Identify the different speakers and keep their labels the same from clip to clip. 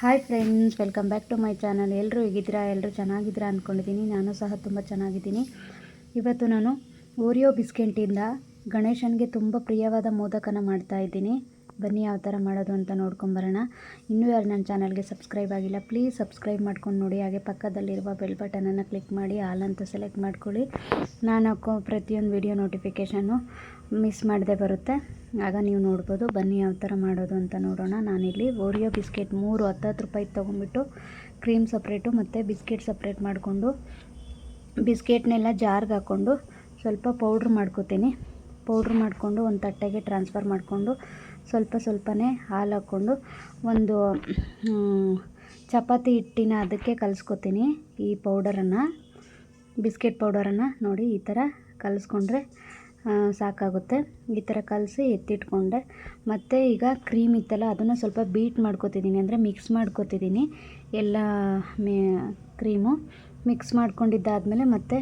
Speaker 1: Hi friends welcome back to my channel ಎಲ್ಲರೂ ಹೇಗಿದ್ದೀರಾ? ಎಲ್ಲರೂ ಚೆನ್ನಾಗಿದ್ದೀರಾ ಅಂದ್ಕೊಂಡಿದ್ದೀನಿ ನಾನು ಸಹ ತುಂಬ ಚೆನ್ನಾಗಿದ್ದೀನಿ. ಇವತ್ತು ನಾನು ಓರಿಯೋ ಬಿಸ್ಕೆಂಟಿಂದ ಗಣೇಶನಿಗೆ ತುಂಬ ಪ್ರಿಯವಾದ ಮೋದಕನ ಮಾಡ್ತಾ ಇದ್ದೀನಿ. ಬನ್ನಿ ಯಾವ ಥರ ಮಾಡೋದು ಅಂತ ನೋಡ್ಕೊಂಬರೋಣ. ಇನ್ನೂ ಯಾರು ನನ್ನ ಚಾನಲ್ಗೆ ಸಬ್ಸ್ಕ್ರೈಬ್ ಆಗಿಲ್ಲ, ಪ್ಲೀಸ್ ಸಬ್ಸ್ಕ್ರೈಬ್ ಮಾಡ್ಕೊಂಡು ನೋಡಿ. ಹಾಗೆ ಪಕ್ಕದಲ್ಲಿರುವ ಬೆಲ್ ಬಟನನ್ನು ಕ್ಲಿಕ್ ಮಾಡಿ, ಆಲ್ ಅಂತ ಸೆಲೆಕ್ಟ್ ಮಾಡ್ಕೊಳ್ಳಿ. ನಾನು ಹಾಕೋ ಪ್ರತಿಯೊಂದು ವಿಡಿಯೋ ನೋಟಿಫಿಕೇಷನ್ನು ಮಿಸ್ ಮಾಡದೆ ಬರುತ್ತೆ. ಆಗ ನೀವು ನೋಡ್ಬೋದು, ಬನ್ನಿ ಯಾವ ಥರ ಮಾಡೋದು ಅಂತ ನೋಡೋಣ. ನಾನಿಲ್ಲಿ ಓರಿಯೋ ಬಿಸ್ಕೆಟ್ ಮೂರು ಹತ್ತತ್ತು ರೂಪಾಯಿ ತೊಗೊಂಬಿಟ್ಟು, ಕ್ರೀಮ್ ಸಪ್ರೇಟು ಮತ್ತು ಬಿಸ್ಕೆಟ್ ಸಪ್ರೇಟ್ ಮಾಡಿಕೊಂಡು, ಬಿಸ್ಕೆಟ್ನೆಲ್ಲ ಜಾರ್ಗೆ ಹಾಕ್ಕೊಂಡು ಸ್ವಲ್ಪ ಪೌಡ್ರ್ ಮಾಡ್ಕೋತೀನಿ. ಪೌಡ್ರ್ ಮಾಡಿಕೊಂಡು ಒಂದು ತಟ್ಟೆಗೆ ಟ್ರಾನ್ಸ್ಫರ್ ಮಾಡಿಕೊಂಡು ಸ್ವಲ್ಪ ಸ್ವಲ್ಪನೇ ಹಾಲು ಹಾಕ್ಕೊಂಡು ಒಂದು ಚಪಾತಿ ಹಿಟ್ಟಿನ ಅದಕ್ಕೆ ಕಲಿಸ್ಕೊತೀನಿ. ಈ ಪೌಡರನ್ನು, ಬಿಸ್ಕೆಟ್ ಪೌಡರನ್ನು ನೋಡಿ ಈ ಥರ ಕಲಿಸ್ಕೊಂಡ್ರೆ ಸಾಕಾಗುತ್ತೆ. ಈ ಥರ ಕಲಸಿ ಎತ್ತಿಟ್ಕೊಂಡೆ. ಮತ್ತು ಈಗ ಕ್ರೀಮ್ ಇತ್ತಲ್ಲ, ಅದನ್ನು ಸ್ವಲ್ಪ ಬೀಟ್ ಮಾಡ್ಕೊತಿದ್ದೀನಿ. ಅಂದರೆ ಮಿಕ್ಸ್ ಮಾಡ್ಕೊತಿದ್ದೀನಿ. ಎಲ್ಲ ಮೇ, ಕ್ರೀಮು ಮಿಕ್ಸ್ ಮಾಡ್ಕೊಂಡಿದ್ದಾದಮೇಲೆ ಮತ್ತು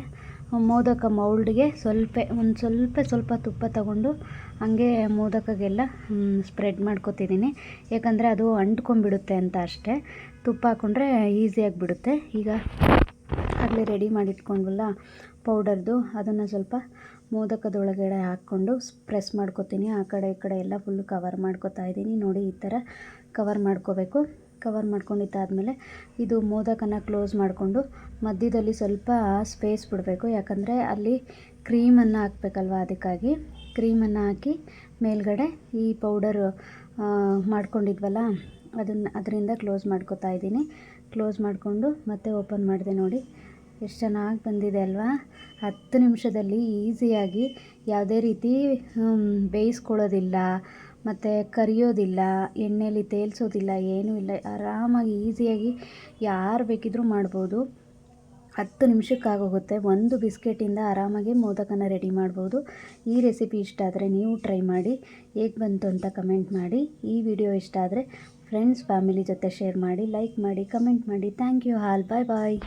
Speaker 1: ಮೋದಕ ಮೌಲ್ಡ್ಗೆ ಸ್ವಲ್ಪ, ಒಂದು ಸ್ವಲ್ಪ ಸ್ವಲ್ಪ ತುಪ್ಪ ತಗೊಂಡು ಹಂಗೆ ಮೋದಕಗೆಲ್ಲ ಸ್ಪ್ರೆಡ್ ಮಾಡ್ಕೊತಿದ್ದೀನಿ. ಯಾಕಂದರೆ ಅದು ಅಂಟ್ಕೊಂಡ್ಬಿಡುತ್ತೆ ಅಂತ ಅಷ್ಟೇ. ತುಪ್ಪ ಹಾಕ್ಕೊಂಡ್ರೆ ಈಸಿಯಾಗಿ ಬಿಡುತ್ತೆ ಈಗ ಆಗಲೇ ರೆಡಿ ಮಾಡಿಟ್ಕೊಂಡ್ವಲ್ಲ ಪೌಡರ್ದು ಅದನ್ನು ಸ್ವಲ್ಪ ಮೋದಕದೊಳಗಡೆ ಹಾಕ್ಕೊಂಡು ಪ್ರೆಸ್ ಮಾಡ್ಕೊತೀನಿ. ಆ ಕಡೆ ಈ ಕಡೆ ಎಲ್ಲ ಫುಲ್ಲು ಕವರ್ ಮಾಡ್ಕೊತಾ ಇದ್ದೀನಿ. ನೋಡಿ ಈ ಥರ ಕವರ್ ಮಾಡ್ಕೋಬೇಕು. ಕವರ್ ಮಾಡ್ಕೊಂಡಿದ್ದಾದಮೇಲೆ ಇದು ಮೋದಕನ ಕ್ಲೋಸ್ ಮಾಡಿಕೊಂಡು ಮಧ್ಯದಲ್ಲಿ ಸ್ವಲ್ಪ ಸ್ಪೇಸ್ ಬಿಡಬೇಕು. ಯಾಕಂದರೆ ಅಲ್ಲಿ ಕ್ರೀಮನ್ನು ಹಾಕ್ಬೇಕಲ್ವ ಅದಕ್ಕಾಗಿ. ಕ್ರೀಮನ್ನು ಹಾಕಿ ಮೇಲ್ಗಡೆ ಈ ಪೌಡರು ಮಾಡ್ಕೊಂಡಿದ್ವಲ್ಲ, ಅದನ್ನು, ಅದರಿಂದ ಕ್ಲೋಸ್ ಮಾಡ್ಕೊತಾ ಇದ್ದೀನಿ. ಕ್ಲೋಸ್ ಮಾಡಿಕೊಂಡು ಮತ್ತೆ ಓಪನ್ ಮಾಡಿದೆ ನೋಡಿ. ಎಷ್ಟು ಚೆನ್ನಾಗಿ ಬಂದಿದೆ ಅಲ್ವಾ? ಹತ್ತು ನಿಮಿಷದಲ್ಲಿ ಈಸಿಯಾಗಿ ಯಾವುದೇ ರೀತಿ ಬೇಯಿಸ್ಕೊಳ್ಳೋದಿಲ್ಲ. ಮತ್ತು ಕರಿಯೋದಿಲ್ಲ, ಎಣ್ಣೆಲಿ ತೇಲ್ಸೋದಿಲ್ಲ, ಏನೂ ಇಲ್ಲ. ಆರಾಮಾಗಿ ಈಸಿಯಾಗಿ ಯಾರು ಬೇಕಿದ್ದರೂ ಮಾಡ್ಬೋದು. ಹತ್ತು ನಿಮಿಷಕ್ಕಾಗೋಗುತ್ತೆ. ಒಂದು ಬಿಸ್ಕೆಟಿಂದ ಆರಾಮಾಗಿ ಮೋದಕನ ರೆಡಿ ಮಾಡ್ಬೋದು. ಈ ರೆಸಿಪಿ ಇಷ್ಟ ಆದರೆ ನೀವು ಟ್ರೈ ಮಾಡಿ. ಹೇಗೆ ಬಂತು ಅಂತ ಕಮೆಂಟ್ ಮಾಡಿ. ಈ ವಿಡಿಯೋ ಇಷ್ಟ ಆದರೆ ಫ್ರೆಂಡ್ಸ್, ಫ್ಯಾಮಿಲಿ ಜೊತೆ ಶೇರ್ ಮಾಡಿ, ಲೈಕ್ ಮಾಡಿ, ಕಮೆಂಟ್ ಮಾಡಿ. Thank you hall bye bye.